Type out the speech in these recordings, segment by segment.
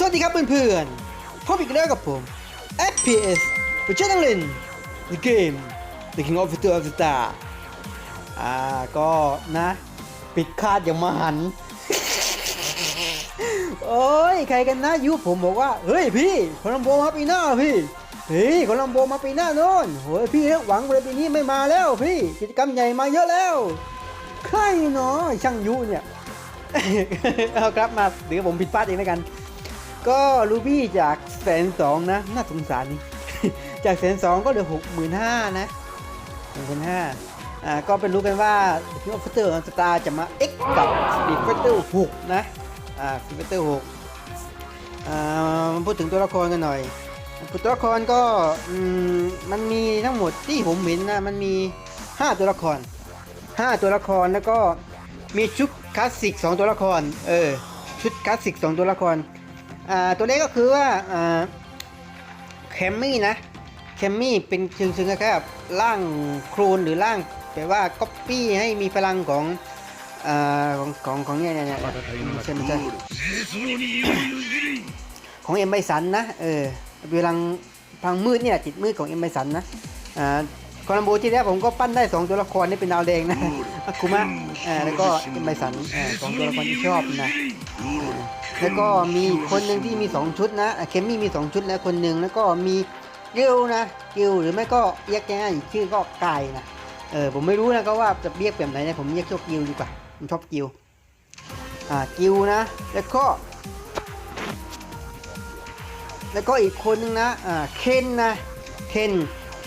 สวัสดีครับเพื่อนๆ พบอีกแล้วกับผม FPS ประเจ้าตั้งเล่น The Game The King of Fighter of the Star อ่า ก็นะ ปิดคาดอย่างมหัน โอ้ย ใครกันนะยุผมบอกว่า เฮ้ยพี่โคลัมโบมาปีหน้าพี่ เฮ้ยโคลัมโบมาปีหน้าโน่นโฮ้ยพี่หวังเลยปีนี้ไม่มาแล้วพี่ กิจกรรมใหญ่มาเยอะแล้ว ใครเนาะช่างยุเนี่ย เอาครับมาเดี๋ยวผมผิดพลาดเองแล้วกัน ก็รูบี้จากแสนสองนะ น่าสงสารนี่ จากแสนสองก็เหลือหกหมื่นห้านะหนึ่งพันห้าอ่าก็เป็นรู้กันว่าคิงออฟเฟอร์สตาร์จะมา X กับสปีดไฟเตอร์หกนะอ่าสปีดไฟเตอร์หกอ่ามาพูดถึงตัวละครกันหน่อยตัวละครก็อืมมันมีทั้งหมดที่ผมเห็นนะมันมี 5 ตัวละคร 5 ตัวละครแล้วก็มีชุดคลาสสิก2ตัวละครเออชุดคลาสสิก2ตัวละคร ตัวเลขก็คือว่าแคมมี่นะแคมมี่เป็นเชิงเชิงครับร่างโครนหรือร่างแปลว่าก๊อปปี้ให้มีพลังของอของของของเนี่ยเนี่ยเนี่ยใช่ไม่ใช่ของเอ็มไบสันนะเออพลังพลังมืดเนี่ยจิตมืดของเอ็มไบสันนะอ่า คอลัมโบที่แล้วผมก็ปั้นได้ 2 ตัวละครนี่เป็นดาวแดงนะอาคุมะแล้วก็เอ็มสันสองตัวละครที่ชอบนะแล้วก็มีคนหนึ่งที่มี 2 ชุดนะเคมี่มี 2 ชุดแล้วคนหนึ่งแล้วก็มีกิลนะกิลหรือไม่ก็เรียกง่ายๆอีกชื่อก็กายนะเออผมไม่รู้นะก็ว่าจะเรียกแบบไหนนะผมเรียกชอบกิลดีกว่าผมชอบกิลอ่ากิลนะแล้วก็ แล้วก็อีกคนนึงนะอ่าเคนนะเคน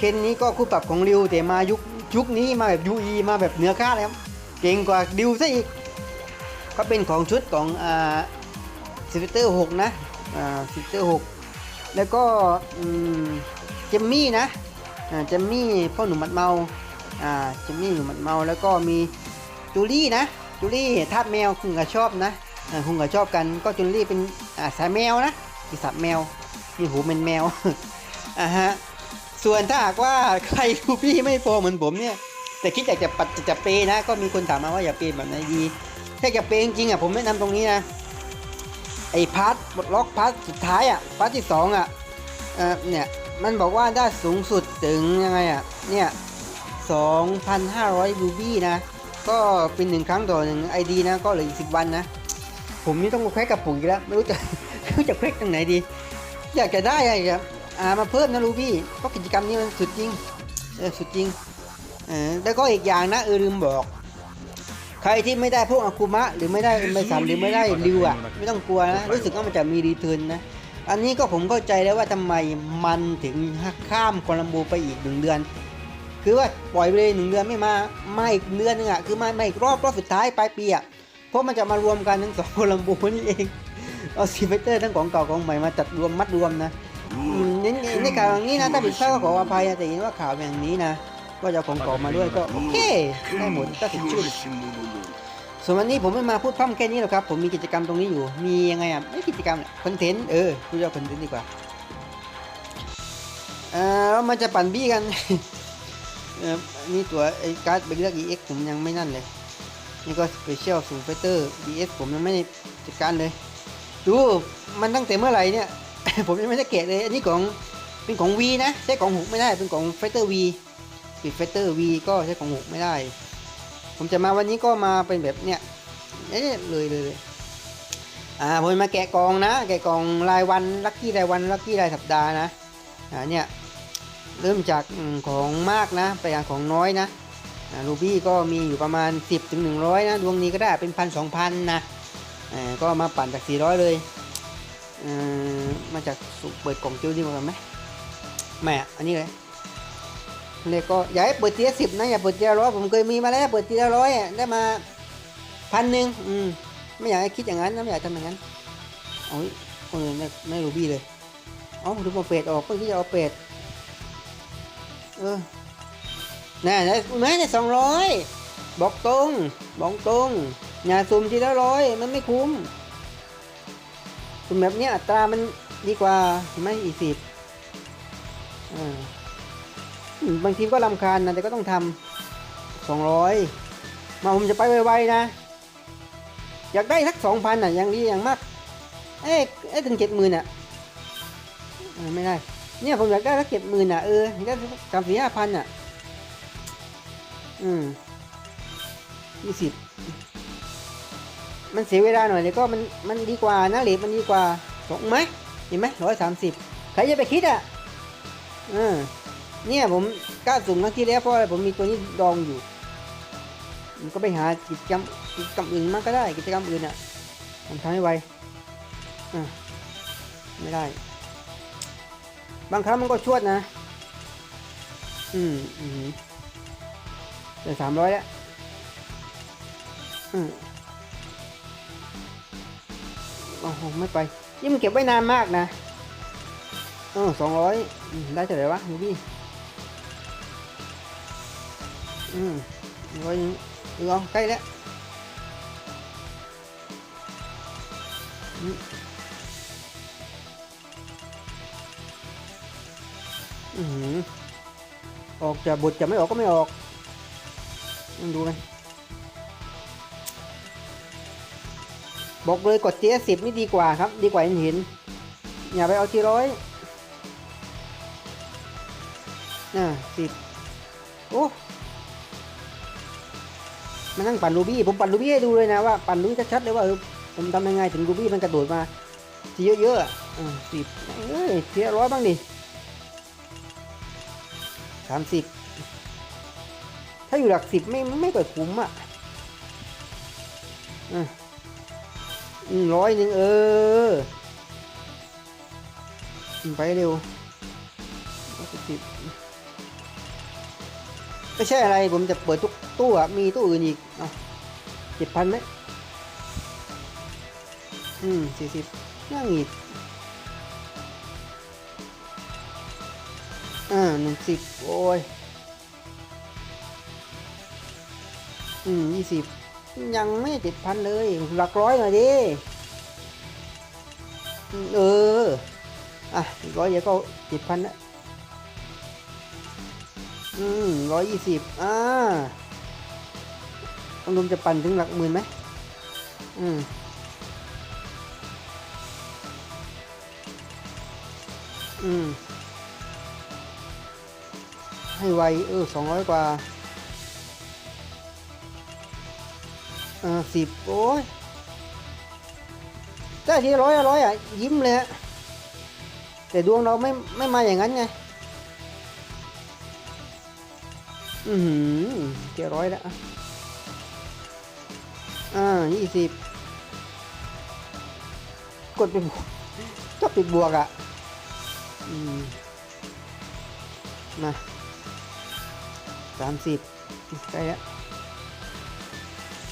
เคนนี้ก็คู่ปรับของริวแต่มายุคยุคนี้มาแบบยูอีมาแบบเหนือคาดเลยครับเก่งกว่าดิวซะอีก ก็เป็นของชุดของอ่าซิฟเตอร์หกนะอ่าซิฟเตอร์หกแล้วก็เจมมี่นะอ่าเจมมี่พ่อหนุ่มมัดเมาอ่าเจมมี่หนุ่มมัดเมาแล้วก็มีจูลี่นะจูลี่ทาสแมวคุณก็ชอบนะคุณก็ชอบกันก็จูลี่เป็นอ่าสายแมวนะปีศาจแมวมีหูเป็นแมวอะฮะ ส่วนถ้าหากว่าใครดูพี่ไม่พอเหมือนผมเนี่ย แต่คิดอยากจะปัดจะเปนะ ก็มีคนถามมาว่าอย่าเปแบบไหนดีถ้าจะเปจริงๆอะผมแนะนำตรงนี้นะไอ้พาร์ทบทล็อกพาร์ทสุดท้ายอะพาร์ทที่สองอะเอ่อเนี่ยมันบอกว่าได้สูงสุดถึงยังไงอะเนี่ย2,500รูบี้นะ ก็เป็นหนึ่งครั้งต่อหนึ่งไอดีนะก็เหลืออีกสิบวันนะ ผมนี่ต้องแควกกับปุ๋ยแล้ว ไม่รู้จะไม่รู้จะแควกตรงไหนดี อยากจะได้อะไรครับ อามาเพิ่มนะลูพี่เพราะกิจกรรมนี้มันสุดจริงเออสุดจริงเออแล้วก็อีกอย่างนะเออลืมบอก ใครที่ไม่ได้พวกอาคุมะหรือไม่ได้เอ็มไสามหรือไม่ได้ริวอะไม่ต้องกลัวนะรู้สึกว่ามันจะมีรีเทิร์นนะอันนี้ก็ผมเข้าใจแล้วว่าทำไมมันถึงข้ามโคลัมโบไปอีกหนึ่งเดือน คือว่าปล่อยไปเลยหนึ่งเดือนไม่มามาอีกเดือนนึงอะคือมามาอีกรอบรอบสุดท้ายปลายปีอะเพราะมันจะมารวมกันทั้งสองโคลัมโบนี่เองเอาซีไฟเตอร์ทั้งของเก่าของใหม่มาจัดรวมมัดรวมนะ ในในในข่าวอย่างนี้นะถ้าผิดพลาดก็ขออภัยนะแต่เห็นว่าข่าวอย่างนี้นะว่าจะเอาของเก่ามาด้วยก็โอเคได้หมดถ้าถึงชื่อส่วนวันนี้ผมไม่มาพูดพร่ำแค่นี้หรอกครับ ผมมีกิจกรรมตรงนี้อยู่ มียังไงอะ ไม่กิจกรรมคอนเทนต์ เออพูดว่าคอนเทนต์ดีกว่าเออแล้วมันจะปั่นบี้กันเออนี่ตัวไอ้การ์ดเบรกเอร์ EX ผมยังไม่นั่นเลย นี่ก็สเปเชียลสูไฟเตอร์ BS ผมยังไม่จัดการเลย ดู มันตั้งแต่เมื่อไหร่เนี่ย ผมยังไม่ได้เกะเลย อันนี้ของเป็นของ V นะ ใช้ของหุกไม่ได้ เป็นของไฟเตอร์ V ปิดไฟเตอร์ V ก็ใช้ของหุกไม่ได้ ผมจะมาวันนี้ก็มาเป็นแบบเนี้ยเอ๊ะเลยเลยเลยอ่าผมมาแกะกองนะ แกะกองรายวันลัคกี้รายวันลัคกี้รายสัปดาห์นะ อ่าเนี่ยเริ่มจากของมากนะ ไปาของน้อยนะรูบี้ก็มีอยู่ประมาณ 10ถึง100 นะ ดวงนี้ก็ได้เป็นพันสองพันนะอ่าก็มาปั่นจาก 400 เลยเอ่อ มาจากสุเปิดกล่องจิ้วดีกว่าไหมแหม่อันนี้เลยเลยก็อย่าให้เปิดทีละสิบนะอย่าเปิดทีละร้อยผมเคยมีมาแล้วเปิดทีละร้อยได้มาพันหนึ่งอืมไม่อยากให้คิดอย่างนั้นนะไม่อยากทำอย่างนั้นโอ้ยเออไม่ไม่รูบี้เลยอ๋อดูมาเป็ดออกเพื่อที่จะเอาเป็ดเออน่ะได้แม้แต่สองร้อยบอกตรงบอกตรงอย่าสุ่มทีละร้อยมันไม่คุ้ม สุ่มแบบเนี้ยอัตรามันดีกว่าไหมอีสิบอบางทีก็ลำคาญนะแต่ก็ต้องทำสองร้อยมาผมจะไปไวๆนะ อยากได้สักสองพันอะอย่างดีอย่างมาก เอ้ยเอ้ยถึงเจ็ดหมื่นอะไม่ได้ เนี่ยผมอยากได้สักเจ็ดหมื่นอะเออได้สามสี่ห้าพันอะ อืมยี่สิบ มันเสียเวลาหน่อยแต่ก็มันมันดีกว่านะเลทมันดีกว่าถูกไหมเห็นไหมร้อยสามสิบใครจะไปคิดอะเออเนี่ยผมกล้าสุ่มครั้งที่แล้วเพราะอะไรผมมีตัวนี้ดองอยู่มันก็ไปหากิจกรรมกิจกรรมอื่นมากก็ได้กิจกรรมอื่นอะผมทำให้ไวอะไม่ได้ บางครั้งมันก็ชวดนะ อืมอืมเดี๋ยวสามร้อยแล้วอืม โอ้โหไม่ไปนี่มันเก็บไว้นานมากนะเออสองร้อยได้เท่าไหร่วะดูดิอืมร้อยดูเอาใกล้แล้วอืมอืมออกจะบทจะไม่ออกก็ไม่ออกลองดู บอกเลยกดเจสิบนี่ดีกว่าครับ ดีกว่าเห็นห็นอย่าไปเอาทีร้อยน่ะสิบโอ้มานั่งปั่นรูบี้ผมปั่นรูบี้ให้ดูเลยนะว่าปั่นรู้ชัดๆเลยว่าผมทำยังไงถึงรูบี้มันกระโดดมาทีเยอะๆอะอ่าสิบเอ้ยเทียร้อยบ้างดิสามสิบถ้าอยู่หลักสิบไม่ไม่ค่อยคุ้มอะอะ ร้อยหนึ่งเออ ไปเร็วสิบไม่ใช่อะไรผมจะเปิดทุกตู้อะมีตู้อื่นอีกเอาเจ็ดพันไหมอืมสี่สิบนั่งอีกอ่าหนึ่งสิบโอ้ย อืมยี่สิบ ยังไม่เจ็ดพันเลย หลักร้อยหน่อยดิ เออ อะร้อยเดียวก็เจ็ดพันละอืมร้อยยี่สิบอ่าต้องลุมจะปั่นถึงหลักหมื่นไหมอืมอืม ให้ไว เออสองร้อยกว่า อ่าสิบโอ้ยได้ทีร้อยร้อยอะ ยิ้มเลยฮะแต่ดวงเราไม่ไม่มาอย่างนั้นไง อือหือเจ็ดร้อยแล้วอ่ายี่สิบกดไปบวกชอบติดบวกอะ อืม มาสามสิบใกล้แล้ว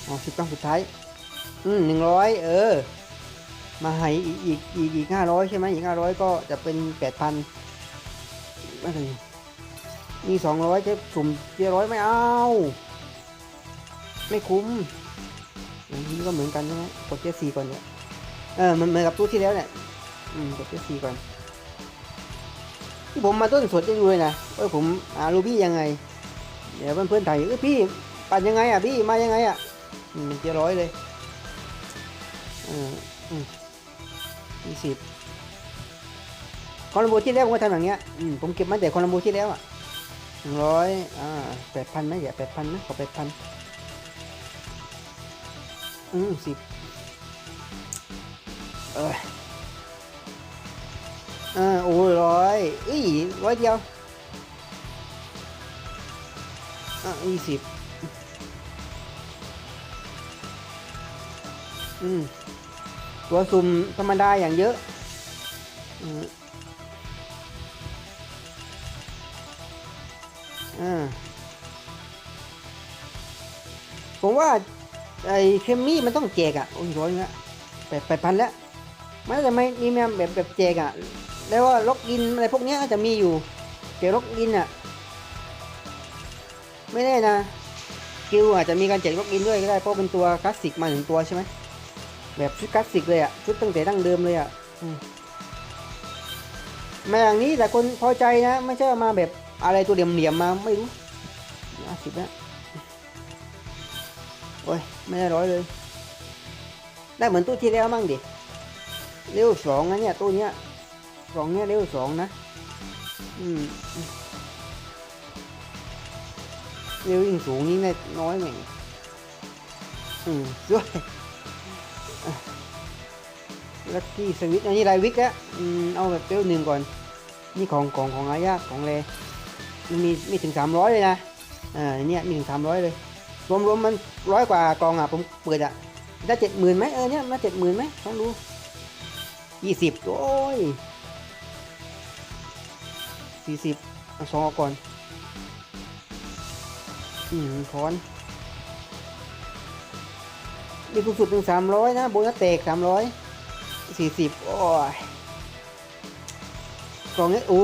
อ๋อสิบครั้งสุดท้าย อืมหนึ่งร้อยเออ มาให้อีกอีกอีกอีกห้าร้อยใช่ไหมอีกห้าร้อยก็จะเป็นแปดพันไม่ถึงมีสองร้อยจะสุ่มเจ็ดร้อยไม่เอา ไม่คุ้มอันนี้ก็เหมือนกันใช่ไหมกดเจ็ดสี่ก่อนเนี่ยเออมันเหมือนกับตู้ที่แล้วเนี่ยอืมกดเจ็ดสี่ก่อนที่ผมมาต้นสดจะดูเลยนะว่าผมหารูบี้ยังไง เดี๋ยวเพื่อนๆถ่ายเออพี่ปั่นยังไงอะพี่มายังไงอะ มเจ็ดร้อยเลยเอออืมยี่สิบคอลัมโบที่แล้วผมก็ทำอย่างเงี้ยอืมผมเก็บมาแต่คอลัมโบที่แล้วอะหนึ่งร้อยอ่าแปดพันไหมอย่าแปดพันนะขอแปดพันอืมสิบเอออ่าโอ้ยร้อยอุ้ยร้อยเดียวอะยี่สิบ อืมตัวซุ่มธรรมดาอย่างเยอะอืมอ่าผมว่า ไอ้เคมมี่มันต้องแจกอะโอ้ยร้อยเงี้ยแปดแปดพันแล้วมันจะไม่มีแมแบบแบบแจกอะ แล้วว่าล็อกอินอะไรพวกเนี้ยจะมีอยู่แจกล็อกอินอะ ไม่แน่นะกิวอาจจะมีการแจกล็อกอินด้วยก็ได้เพราะเป็นตัวคลาสสิกมาหนึ่งตัวใช่ไหม แบบชุดคลาสสิกเลยอะชุดตั้งแต่ดั้งเดิมเลยอะอืมมาอย่างนี้แต่คนพอใจนะ ไม่ใช่มาแบบอะไรตัวเหลี่ยมๆมาไม่รู้ห้าสิบนะโอ้ยไม่ได้ร้อยเลย ได้เหมือนตู้ที่แล้วมั่งดิเร็วสองนะเนี่ยตัวเนี้ยสองเนี่ยเร็วสองนะ อืมเร็วยิ่งสูงยิ่งได้น้อยเหมือนอืมด้วยอะ ลักกี้สวิตอันนี้ไรวิกแล้วเอาแบบเร็วหนึ่งก่อน นี่ของของของอายาของเลมันมีมีถึงสามร้อยเลยนะ อ่าเนี่ยมีถึงสามร้อยเลย รวมรวมมันร้อยกว่ากองอะผมเปิดอะได้เจ็ดหมื่นไหมเออเนี่ยมาเจ็ดหมื่นไหมต้องดูยี่สิบโอ้ยสี่สิบสองเอาก่อน อืมคอน นี่สูงสุดถึงสามร้อยนะ โบนัสแตกสามร้อยสี่สิบโอ้ยกล่องนี้โอ้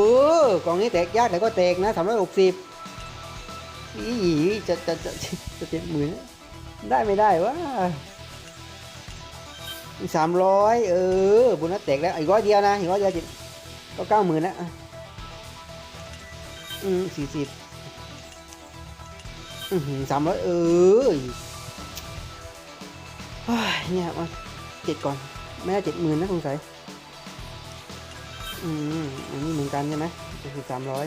กล่องนี้แตกยากแต่ก็แตกนะสามร้อยหกสิบอีจะจะจะจะเจ็ดหมื่นได้ไม่ได้วะสามร้อยเออโบนัสแตกแล้วอีกร้อยเดียวนะอีกร้อยเดียวจิก็เก้าหมื่นแล้วอืมสี่สิบสามร้อยเออ เฮ้ยเนี่ยมาเจ็ดก่อนไม่ได้เจ็ดหมื่นนะสงสัยอืมอันนี้เหมือนกันใช่ไหมก็คือสามร้อย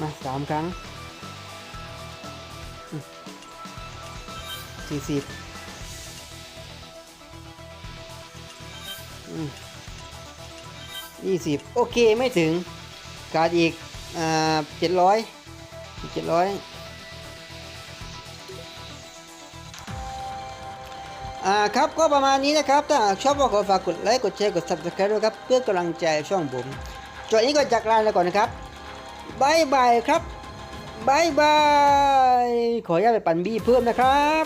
มาสามครั้งสี่สิบยี่สิบโอเคไม่ถึง การดอีกอ่าเจ็ดร้อยเจ็ดร้อย อ่าครับก็ประมาณนี้นะครับ ถ้าชอบก็ขอฝากกดไลค์กดแชร์กด subscribe ด้วยครับ เพื่อกำลังใจช่องผมจบนี้ก็จากลาแล้วก่อนนะครับบายบายครับบายบาย ขออนุญาตไปปั่นบี้เพิ่มนะครับ